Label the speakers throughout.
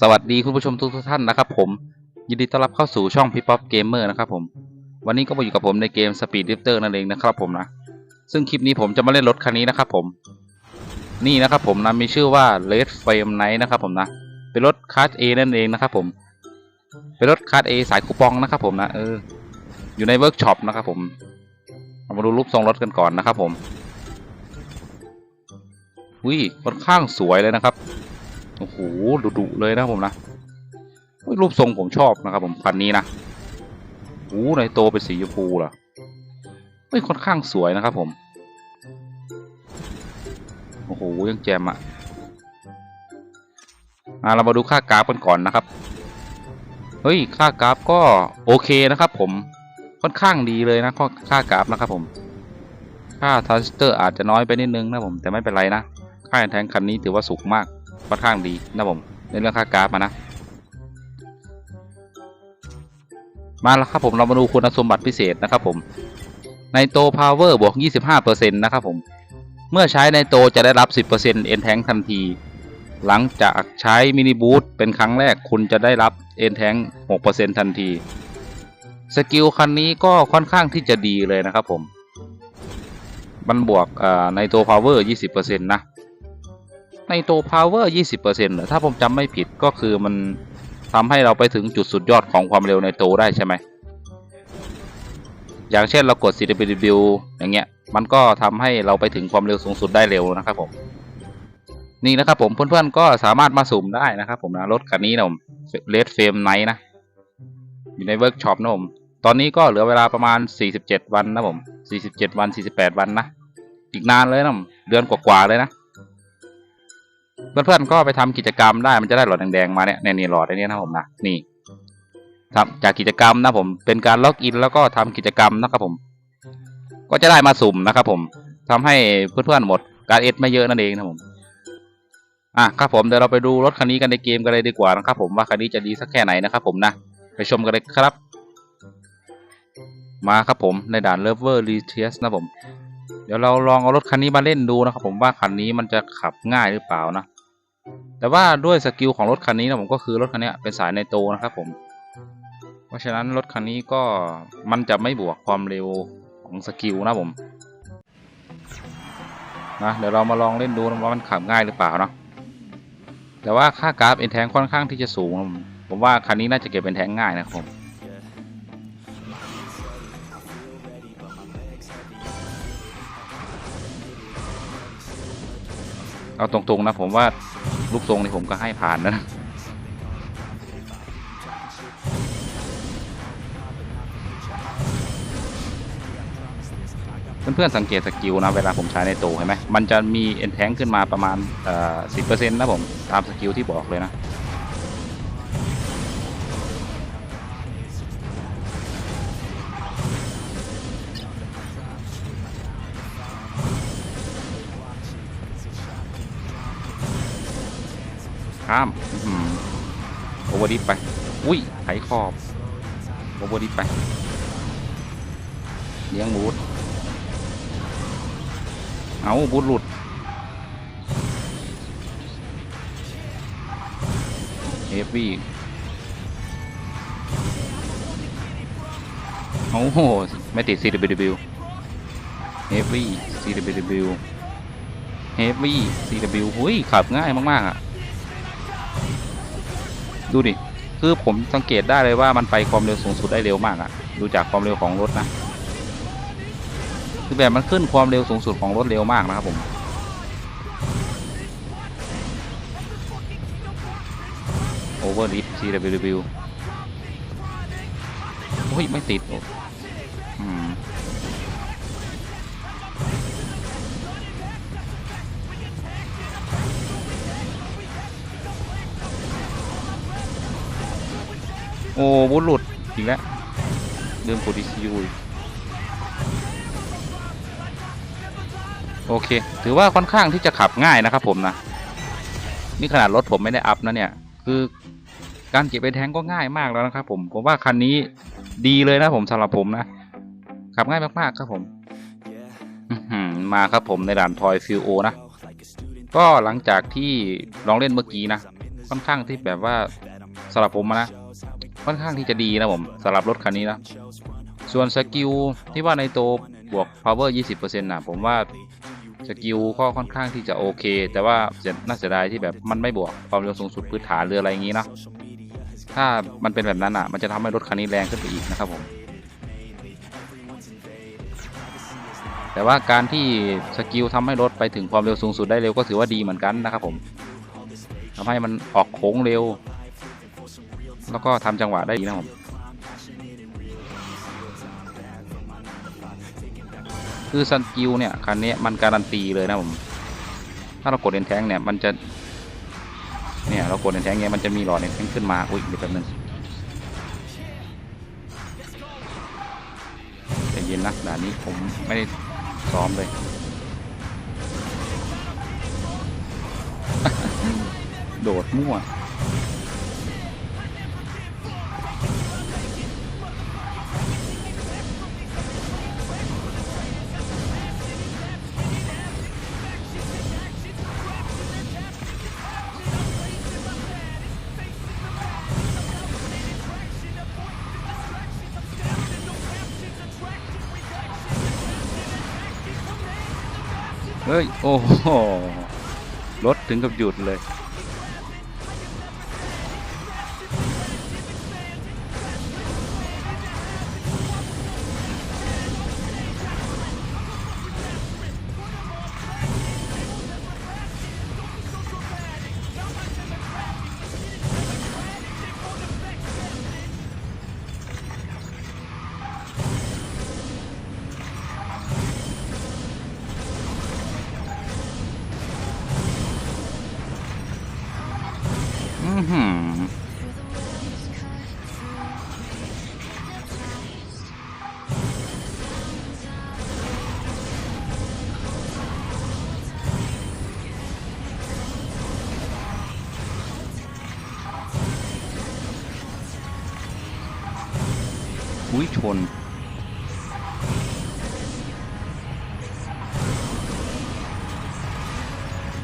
Speaker 1: สวัสดีคุณผู้ชมทุกท่านนะครับผม ยินดีต้อนรับเข้าสู่ช่องพี่ป๊อปเกมเมอร์นะครับผม วันนี้ก็มาอยู่กับผมในเกม Speed Drifter นั่นเองนะครับผมนะ ซึ่งคลิปนี้ผมจะมาเล่นรถคันนี้นะครับผม นี่นะครับผมนะมีชื่อว่า Red Frame Night นะครับผมนะ เป็นรถคาร์ A นั่นเองนะครับผม เป็นรถคาร์ A สายคูปองนะครับผมนะเออ อยู่ในเวิร์กช็อปนะครับผมเรามาดูรูปทรงรถกันก่อนนะครับผมวิค่อนข้างสวยเลยนะครับ โอ้โหดุดุเลยนะผมนะรูปทรงผมชอบนะครับผมคันนี้นะโอ้โหในโตเป็นสีชมพูเหรอเฮ้ยค่อนข้างสวยนะครับผม โอ้โหยังแจมอะอะเรามาดูค่ากราฟกันก่อนนะครับ เฮ้ยค่ากราฟก็โอเคนะครับผมค่อนข้างดีเลยนะค่ากราฟนะครับผม ค่าทรานสเตอร์อาจจะน้อยไปนิดนึงนะผมแต่ไม่เป็นไรนะ ค่าแทงคันนี้ถือว่าสูงมาก ค่อนข้างดีนะผมในเรื่องค่ากราฟมานะ มาแล้วครับผมเรามาดูคุณสมบัติพิเศษนะครับผมในโตพาวเวอร์บวก 25%นะครับผม เมื่อใช้ในโตจะได้รับ 10%เอ็นแทงทันที หลังจากใช้มินิบูทเป็นครั้งแรกคุณจะได้รับเอ็นแทง6%ทันที สกิลคันนี้ก็ค่อนข้างที่จะดีเลยนะครับผม มันบวกในโตพาวเวอร์ 20%นะ ในตัว power 20%เหรอถ้าผมจำไม่ผิดก็คือมันทำให้เราไปถึงจุดสุดยอดของความเร็วในโตได้ใช่ไหม อย่างเช่นเรากด CW อย่างเงี้ย มันก็ทำให้เราไปถึงความเร็วสูงสุดได้เร็วนะครับผม นี่นะครับผมเพื่อนๆก็สามารถมาสุ่มได้นะครับผมนะรถคันนี้นะผม Red Frame Night นะ อยู่ในเวิร์กช็อปนะผม ตอนนี้ก็เหลือเวลาประมาณ 47 วันนะผม 47 วัน 48 วันนะ อีกนานเลยนะผมเดือนกว่าๆเลยนะ เพื่อนๆก็ไปทำกิจกรรมได้มันจะได้หลอดแดงๆมาเนี่ยในนี่หลอดไอ้นี่นะผมนะนี่ทำจากกิจกรรมนะผมเป็นการล็อกอินแล้วก็ทำกิจกรรมนะครับผม ก็จะได้มาสุ่มนะครับผมทำให้เพื่อนๆหมดการเอสไม่เยอะนั่นเองนะผมอะครับผมเดี๋ยวเราไปดูรถคันนี้กันในเกมกันเลยดีกว่านะครับผมว่าคันนี้จะดีสักแค่ไหนนะครับผมนะไปชมกันเลยครับ มาครับผมในด่าน Lover r e t e s นะผม เดี๋ยวเราลองเอารถคันนี้มาเล่นดูนะครับ ผมว่าคันนี้มันจะขับง่ายหรือเปล่านะ แต่ว่าด้วยสกิลของรถคันนี้นะผมก็คือรถคันนี้เป็นสายในโตนะครับ ผม เพราะฉะนั้นรถคันนี้ก็มันจะไม่บวกความเร็วของสกิลนะผมนะเดี๋ยวเรามาลองเล่นดูนะว่ามันขับง่ายหรือเปล่านะแต่ว่าค่ากราฟเอ็นแทงค่อนข้างที่จะสูง ผมผมว่าคันนี้น่าจะเก็บเป็นแทงง่ายนะครับผม เอาตรงๆนะผมว่าลูกทรงนี่ผมก็ให้ผ่านนะเพื่อนๆสังเกตสกิลนะเวลาผมใช้ในโตเห็นไหมมันจะมีเอ็นแทงขึ้นมาประมาณเอ่อสิบเปอร์เซ็นต์นะผมตามสกิลที่บอกเลยนะ ข้ามโอเวอร์ดิไป อุ้ยไถขอบโอเวอร์ดิไปเลี้ยงบูทเอาบูทหลุดเฮฟวีโอ้โห ไม่ติด CWW เฮฟวี่ CWW เฮฟวี่ CW หุ้ย ขับง่ายมาก ๆ อะ ดูดิ คือผมสังเกตได้เลยว่ามันไปความเร็วสูงสุดได้เร็วมากอะดูจากความเร็วของรถนะคือแบบมันขึ้นความเร็วสูงสุดของรถเร็วมากนะครับผม Over Lift CWW โอ้ย ไม่ติด โอ้บุญหลุดอีกแล้วลืมกดดีซีอีกโอเค ถือว่าค่อนข้างที่จะขับง่ายนะครับผมนะ นี่ขนาดรถผมไม่ได้อัพนะเนี่ย คือการเก็บไปแทงก็ง่ายมากแล้วนะครับผม ผมว่าคันนี้ดีเลยนะผมสำหรับผมนะ ขับง่ายมากๆครับผมมาครับผมในด่านทอยฟิวโอนะ ก็หลังจากที่ลองเล่นเมื่อกี้นะ ค่อนข้างที่แบบว่าสำหรับผมนะ ค่อนข้างที่จะดีนะผมสำหรับรถคันนี้นะส่วนสกิลที่ว่าในโตบวก power 20%นะผมว่าสกิลก็ค่อนข้างที่จะโอเค แต่ว่าน่าเสียดายที่แบบมันไม่บวกความเร็วสูงสุดพื้นฐานหรืออะไรอย่างนี้เนะถ้ามันเป็นแบบนั้นอะ มันจะทำให้รถคันนี้แรงขึ้นไปอีกนะครับผม แต่ว่าการที่สกิลทำให้รถไปถึงความเร็วสูงสุดได้เร็วก็ถือว่าดีเหมือนกันนะครับผมทำให้มันออกโค้งเร็ว แล้วก็ทำจังหวะได้ดีนะผมคือสกิลเนี่ยคันนี้มันการันตีเลยนะผม ถ้าเรากดเอนแทงเนี่ยมันจะ เนี่ยเรากดเอนแทงเนี่ยมันจะมีหลอดเอนแทงขึ้นมา อุ้ยเดี๋ยวแป๊บนึงใจเย็นนะด่านนี้ผมไม่ได้ซ้อมเลยโดดมั่ว เฮ้ย โอ้โหรถถึงกับหยุดเลย อุ้ยชน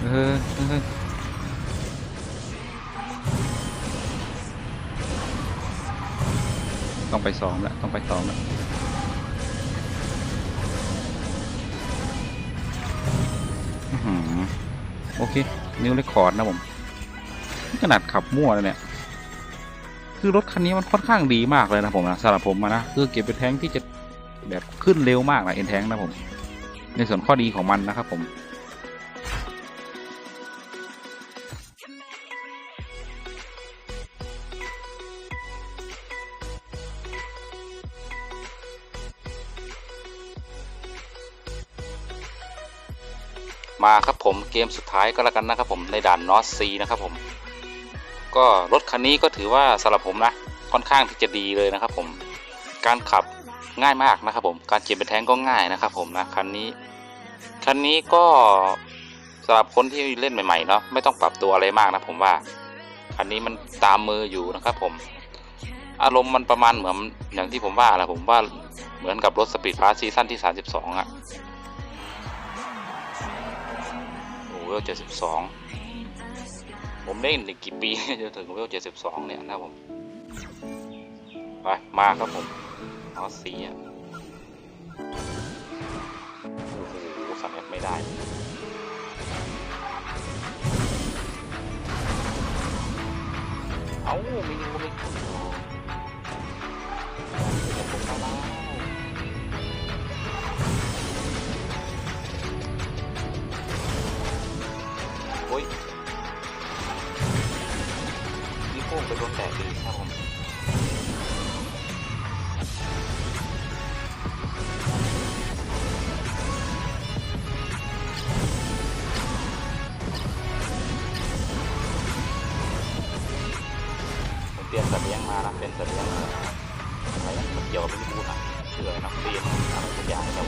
Speaker 1: เออต้องไปซ้อมแล้วต้องไปซ้อมแล้วโอเค นิวเรคคอร์ดนะผม ขนาดขับมั่วเลยเนี่ย คือรถคันนี้มันค่อนข้างดีมากเลยนะผมนะสำหรับผมนะคือเก็บเป็นแท้งที่จะแบบขึ้นเร็วมากนะเอ็นแท้งนะผม ในส่วนข้อดีของมันนะครับผมมาครับผมเกมสุดท้ายก็แล้วกันนะครับผมในด่านนอสซีนะครับผม ก็รถคันนี้ก็ถือว่าสำหรับผมนะค่อนข้างที่จะดีเลยนะครับ ผมการขับง่ายมากนะครับ ผมการเก็บเป็นแท้งก็ง่ายนะครับ ผมนะคันนี้คันนี้ก็สำหรับคนที่เล่นใหม่ๆเนาะไม่ต้องปรับตัวอะไรมากนะ ผมว่าคันนี้มันตามมืออยู่นะครับ ผม อารมณ์มันประมาณเหมือนอย่างที่ผมว่าแหละผมว่าเหมือนกับรถสปีดพาร์ซีซั่นที่ 32อะโอ้เวลเจ็ดสิบสอง ผมเล่นอีกกี่ปีจะถึงเวลเจ็ดสิบสองเนี่ยนะผมไปมาครับผมออสเซียโอ้โหสมัครไม่ได้เอ้าไม่รู้ไม่ ลี้ยงมานะเป็นสัตว์เลี้ยงอะไรนะมันเกี่ยวกับพิบูลนะชื่อนักเรียนอะไรทุกอย่างครั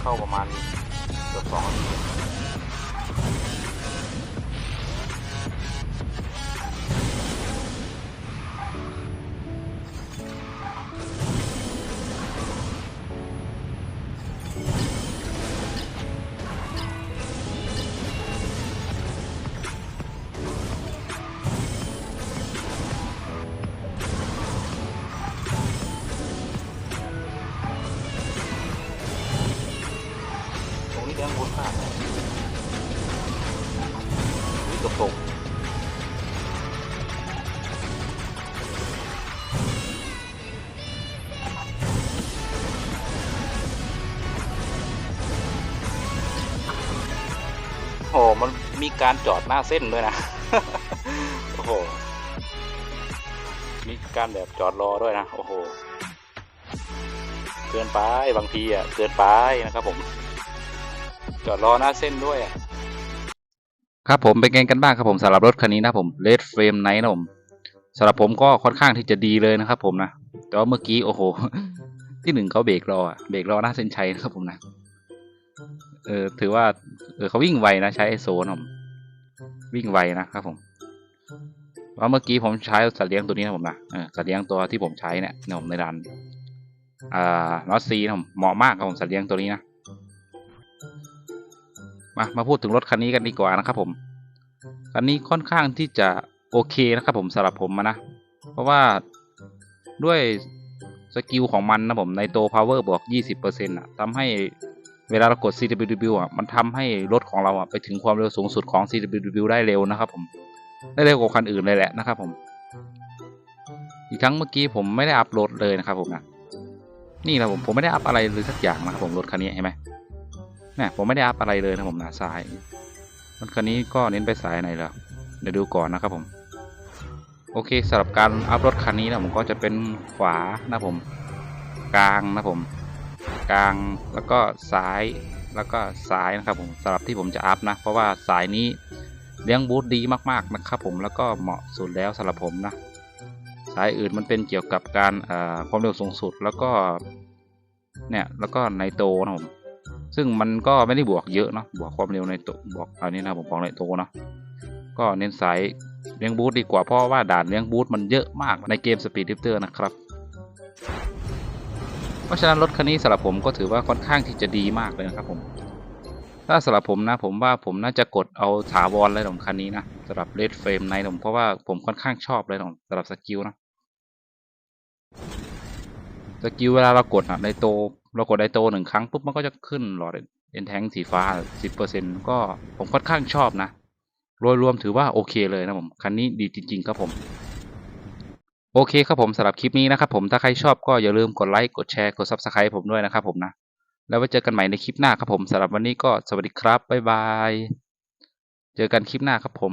Speaker 1: เข้าประมาณเกือบสองนาที การจอดหน้าเส้นด้วยนะ โอ้โห มีการแบบจอดรอด้วยนะ โอ้โห เกินไปบางทีอะ เกินไปนะครับผม จอดรอหน้าเส้นด้วย ครับผมเป็นไงกันบ้างครับผมสำหรับรถคันนี้นะผม Red Frame Night นะผมสำหรับผมก็ค่อนข้างที่จะดีเลยนะครับผมนะ แต่ว่าเมื่อกี้โอ้โห ที่หนึ่งเขาเบรกรอเบรกรอหน้าเส้นชัยนะครับผมนะ เออถือว่า เออเขาวิ่งไวนะใช้ไอโซนผม วิ่งไวนะครับผมว่าเมื่อกี้ผมใช้สัตว์เลี้ยงตัวนี้นะผมนะสัตว์เลี้ยงตัวที่ผมใช้เนี่ยนผมในร้านอ่านอตซีนะผมเหมาะมากครับผมสัตว์เลี้ยงตัวนี้นะมามาพูดถึงรถคันนี้กันดีกว่านะครับ ผมคันนี้ค่อนข้างที่จะโอเคนะครับผมสำหรับผมนะเพราะว่าด้วยสกิลของมันนะผมในโต power บวก 20%อะทำให้ เวลาเรากด CWW อะมันทำให้รถของเราอะไปถึงความเร็วสูงสุดของ CWW ได้เร็วนะครับผมได้เร็วกว่าคันอื่นเลยแหละนะครับผมอีกทั้งเมื่อกี้ผมไม่ได้อัพโหลดเลยนะครับผมนะนี่นะผมผมไม่ได้อัพอะไรเลยสักอย่างนะครับผมรถคันนี้เห็นไหมเนี่ยผมไม่ได้อัพอะไรเลยนะผมนะสายรถคันนี้ก็เน้นไปสายไหนแล้วเดี๋ยวดูก่อนนะครับผมโอเคสำหรับการอัพรถคันนี้นะผมก็จะเป็นขวานะผม กลางนะผม กลางแล้วก็ซ้ายแล้วก็ซ้ายนะครับผมสำหรับที่ผมจะอัพนะ เพราะว่าสายนี้เลี้ยงบูทดีมากๆนะครับผมแล้วก็เหมาะสุดแล้วสำหรับผมนะสายอื่นมันเป็นเกี่ยวกับการความเร็วสูงสุดแล้วก็เนี่ยแล้วก็ในโตนะผมซึ่งมันก็ไม่ได้บวกเยอะเนาะบวกความเร็วในโตบวกอันนี้นะผมบอกในโตเนาะก็เน้นสายเลี้ยงบูทดีกว่าเพราะว่าด่านเลี้ยงบูทมันเยอะมากในเกมสปีดดิฟเตอร์นะครับ เพราะฉะนั้นรถคันนี้สำหรับผมก็ถือว่าค่อนข้างที่จะดีมากเลยนะครับผม ถ้าสำหรับผมนะผมว่าผมน่าจะกดเอาถาวรเลยของคันนี้นะสำหรับเลดเฟรมในผมเพราะว่าผมค่อนข้างชอบเลยของสำหรับสกิลนะสกิลเวลาเรากดอะในโตเรากดไดโตหนึ่งครั้งปุ๊บมันก็จะขึ้นหลอดเอ็นแทงสีฟ้า 10%ก็ผมค่อนข้างชอบนะ โดยรวมถือว่าโอเคเลยนะผม คันนี้ดีจริง ๆ ครับผม โอเคครับผมสำหรับคลิปนี้นะครับผมถ้าใครชอบก็อย่าลืมกดไลค์กดแชร์กด Subscribe ผมด้วยนะครับผมนะ แล้วไว้เจอกันใหม่ในคลิปหน้าครับผมสำหรับวันนี้ก็สวัสดีครับบ๊ายบาย เจอกันคลิปหน้าครับผม